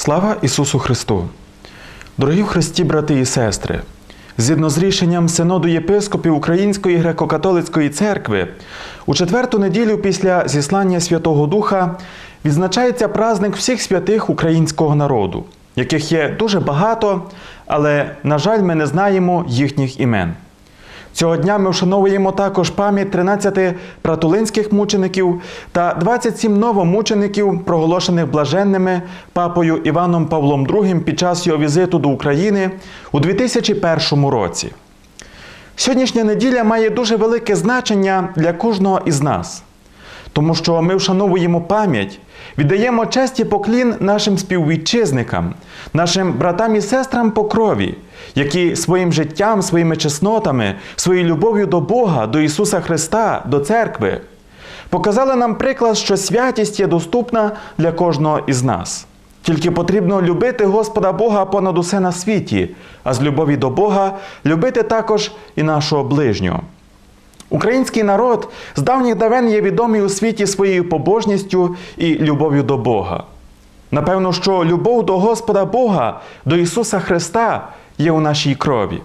Слава Ісусу Христу! Дорогі в Христі, брати і сестри! Згідно з рішенням Синоду єпископів Української греко-католицької церкви, у четверту неділю після зіслання Святого Духа відзначається праздник всіх святих українського народу, яких є дуже багато, але, на жаль, ми не знаємо їхніх імен. Цього дня ми вшановуємо також пам'ять 13 пратулинських мучеників та 27 новомучеників, проголошених блаженними папою Іваном Павлом II під час його візиту до України у 2001 році. Сьогоднішня неділя має дуже велике значення для кожного із нас, тому що ми вшановуємо пам'ять, віддаємо честь і поклін нашим співвітчизникам, нашим братам і сестрам по крові, які своїм життям, своїми чеснотами, своєю любов'ю до Бога, до Ісуса Христа, до церкви показали нам приклад, що святість є доступна для кожного із нас. Тільки потрібно любити Господа Бога понад усе на світі, а з любові до Бога любити також і нашого ближнього. Український народ з давніх давен є відомий у світі своєю побожністю і любов'ю до Бога. Напевно, що любов до Господа Бога, до Ісуса Христа є у нашій крові.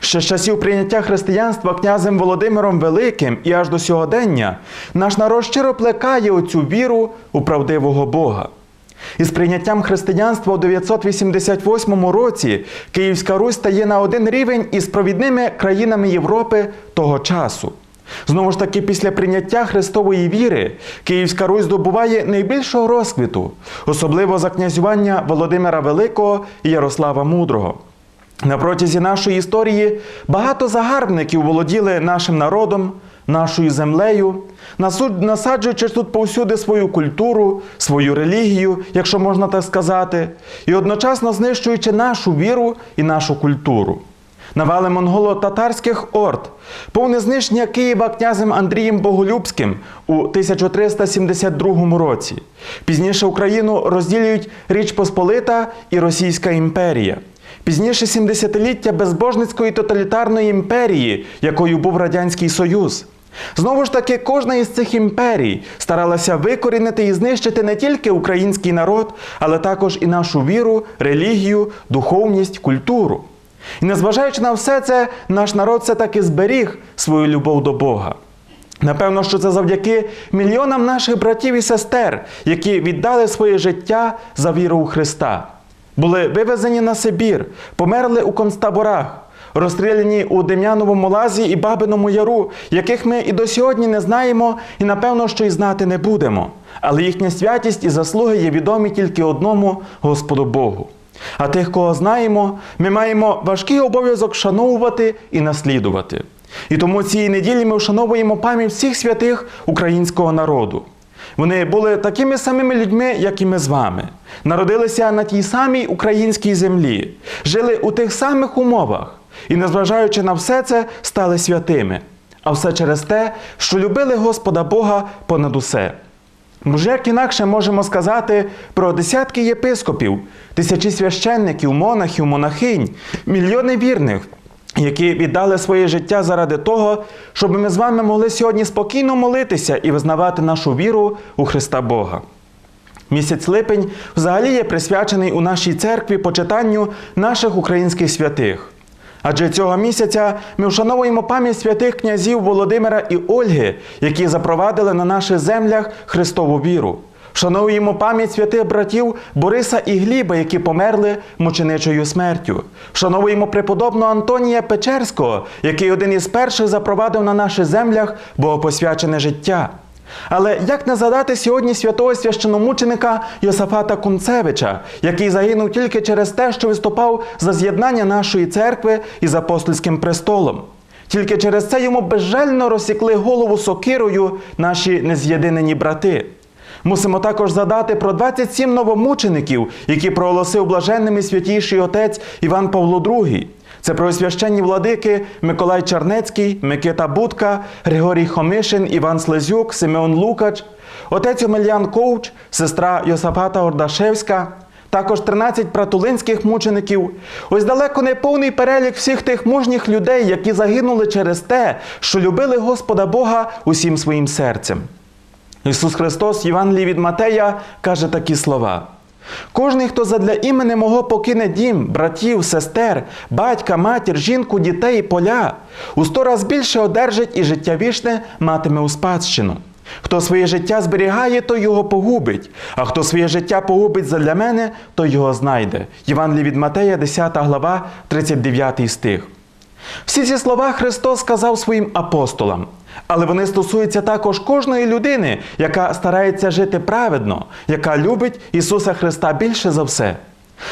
Ще з часів прийняття християнства князем Володимиром Великим і аж до сьогодення наш народ щиро плекає оцю віру у правдивого Бога. Із прийняттям християнства у 988 році Київська Русь стає на один рівень із провідними країнами Європи того часу. Знову ж таки, після прийняття Христової віри Київська Русь здобуває найбільшого розквіту, особливо за князювання Володимира Великого і Ярослава Мудрого. На протязі нашої історії багато загарбників володіли нашим народом, нашою землею, насаджуючи тут повсюди свою культуру, свою релігію, якщо можна так сказати, і одночасно знищуючи нашу віру і нашу культуру. Навали монголо-татарських орд, повне знищення Києва князем Андрієм Боголюбським у 1372 році. Пізніше Україну розділюють Річ Посполита і Російська імперія. Пізніше 70-ліття безбожницької тоталітарної імперії, якою був Радянський Союз. Знову ж таки, кожна із цих імперій старалася викорінити і знищити не тільки український народ, але також і нашу віру, релігію, духовність, культуру. І незважаючи на все це, наш народ все-таки зберіг свою любов до Бога. Напевно, що це завдяки мільйонам наших братів і сестер, які віддали своє життя за віру у Христа. Були вивезені на Сибір, померли у концтаборах, розстріляні у Дем'яновому лазі і Бабиному Яру, яких ми і до сьогодні не знаємо, і напевно, що й знати не будемо. Але їхня святість і заслуги є відомі тільки одному Господу Богу. А тих, кого знаємо, ми маємо важкий обов'язок вшановувати і наслідувати. І тому цієї неділі ми вшановуємо пам'ять всіх святих українського народу. Вони були такими самими людьми, як і ми з вами. Народилися на тій самій українській землі, жили у тих самих умовах і, незважаючи на все це, стали святими. А все через те, що любили Господа Бога понад усе. Може, як інакше можемо сказати про десятки єпископів, тисячі священників, монахів, монахинь, мільйони вірних, які віддали своє життя заради того, щоб ми з вами могли сьогодні спокійно молитися і визнавати нашу віру у Христа Бога. Місяць липень взагалі є присвячений у нашій церкві почитанню наших українських святих. Адже цього місяця ми вшановуємо пам'ять святих князів Володимира і Ольги, які запровадили на наших землях Христову віру. Вшановуємо пам'ять святих братів Бориса і Гліба, які померли мученичою смертю. Вшановуємо преподобного Антонія Печерського, який один із перших запровадив на наших землях богопосвячене життя. Але як не згадати сьогодні святого священомученика Йосафата Кунцевича, який загинув тільки через те, що виступав за з'єднання нашої церкви із апостольським престолом. Тільки через це йому безжально розсікли голову сокирою наші нез'єдинені брати. Мусимо також задати про 27 новомучеників, які проголосив блаженними святійший отець Іван Павло II. Це преосвященні владики Миколай Чернецький, Микита Будка, Григорій Хомишин, Іван Слезюк, Симеон Лукач, отець Омельян Ковч, сестра Йосапата Ордашевська, також 13 пратулинських мучеників. Ось далеко не повний перелік всіх тих мужніх людей, які загинули через те, що любили Господа Бога усім своїм серцем. Ісус Христос Євангелії від Матея каже такі слова: Кожний, хто задля імені мого покине дім, братів, сестер, батька, матір, жінку, дітей і поля, у сто раз більше одержить і життя вічне матиме у спадщину. Хто своє життя зберігає, той його погубить, а хто своє життя погубить задля мене, той його знайде. Євангеліє від Матея, 10 глава, 39 стих. Всі ці слова Христос сказав своїм апостолам, але вони стосуються також кожної людини, яка старається жити праведно, яка любить Ісуса Христа більше за все.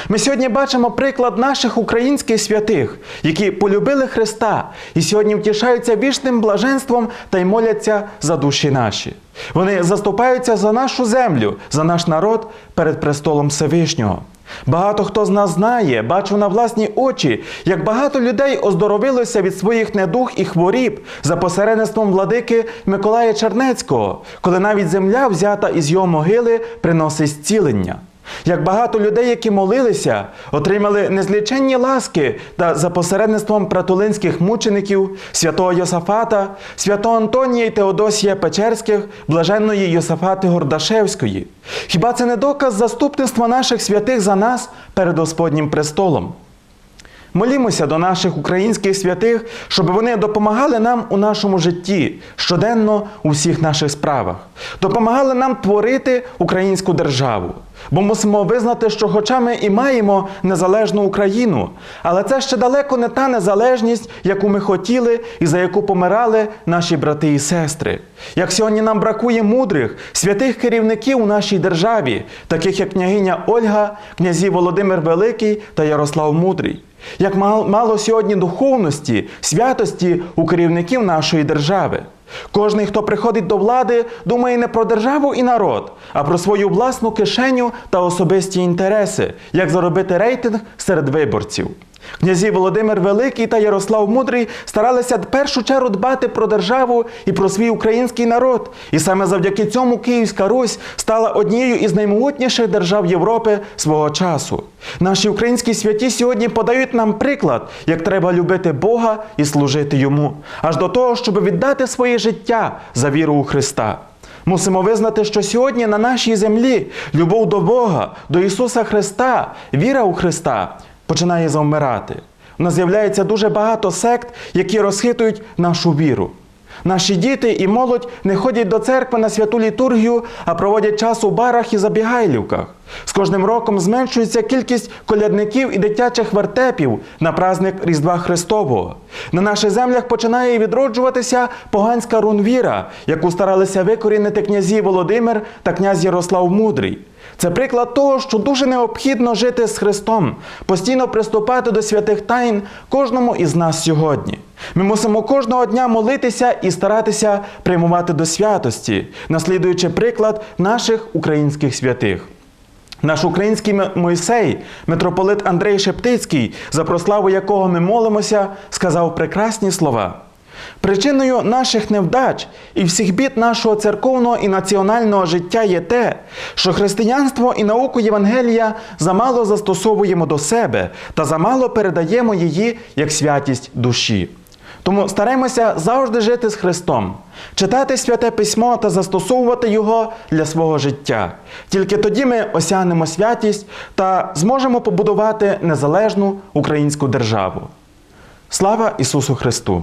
Ми сьогодні бачимо приклад наших українських святих, які полюбили Христа і сьогодні втішаються вічним блаженством та й моляться за душі наші. Вони заступаються за нашу землю, за наш народ перед престолом Всевишнього. Багато хто з нас знає, бачив на власні очі, як багато людей оздоровилося від своїх недуг і хворіб за посередництвом владики Миколая Чернецького, коли навіть земля, взята із його могили, приносить зцілення. Як багато людей, які молилися, отримали незліченні ласки та за посередництвом пратулинських мучеників, святого Йосафата, святого Антонія і Теодосія Печерських, блаженної Йосафати Гордашевської. Хіба це не доказ заступництва наших святих за нас перед Господнім престолом? Молімося до наших українських святих, щоб вони допомагали нам у нашому житті щоденно у всіх наших справах, допомагали нам творити українську державу. Бо мусимо визнати, що, хоча ми і маємо незалежну Україну, але це ще далеко не та незалежність, яку ми хотіли і за яку помирали наші брати і сестри. Як сьогодні нам бракує мудрих, святих керівників у нашій державі, таких як княгиня Ольга, князі Володимир Великий та Ярослав Мудрий. Як мало сьогодні духовності, святості у керівників нашої держави. Кожний, хто приходить до влади, думає не про державу і народ, а про свою власну кишеню та особисті інтереси, як заробити рейтинг серед виборців. Князі Володимир Великий та Ярослав Мудрий старалися в першу чергу дбати про державу і про свій український народ. І саме завдяки цьому Київська Русь стала однією із наймогутніших держав Європи свого часу. Наші українські святі сьогодні подають нам приклад, як треба любити Бога і служити йому, аж до того, щоб віддати своє життя за віру у Христа. Мусимо визнати, що сьогодні на нашій землі любов до Бога, до Ісуса Христа, віра у Христа починає завмирати. У нас з'являється дуже багато сект, які розхитують нашу віру. Наші діти і молодь не ходять до церкви на святу літургію, а проводять час у барах і забігайлівках. З кожним роком зменшується кількість колядників і дитячих вертепів на праздник Різдва Христового. На наших землях починає відроджуватися поганська рунвіра, яку старалися викорінити князі Володимир та князь Ярослав Мудрий. Це приклад того, що дуже необхідно жити з Христом, постійно приступати до святих тайн кожному із нас сьогодні. Ми мусимо кожного дня молитися і старатися прямувати до святості, наслідуючи приклад наших українських святих. Наш український Мойсей, митрополит Андрей Шептицький, за прославу якого ми молимося, сказав прекрасні слова. Причиною наших невдач і всіх бід нашого церковного і національного життя є те, що християнство і науку Євангелія замало застосовуємо до себе та замало передаємо її як святість душі. Тому стараємося завжди жити з Христом, читати святе письмо та застосовувати його для свого життя. Тільки тоді ми осягнемо святість та зможемо побудувати незалежну українську державу. Слава Ісусу Христу!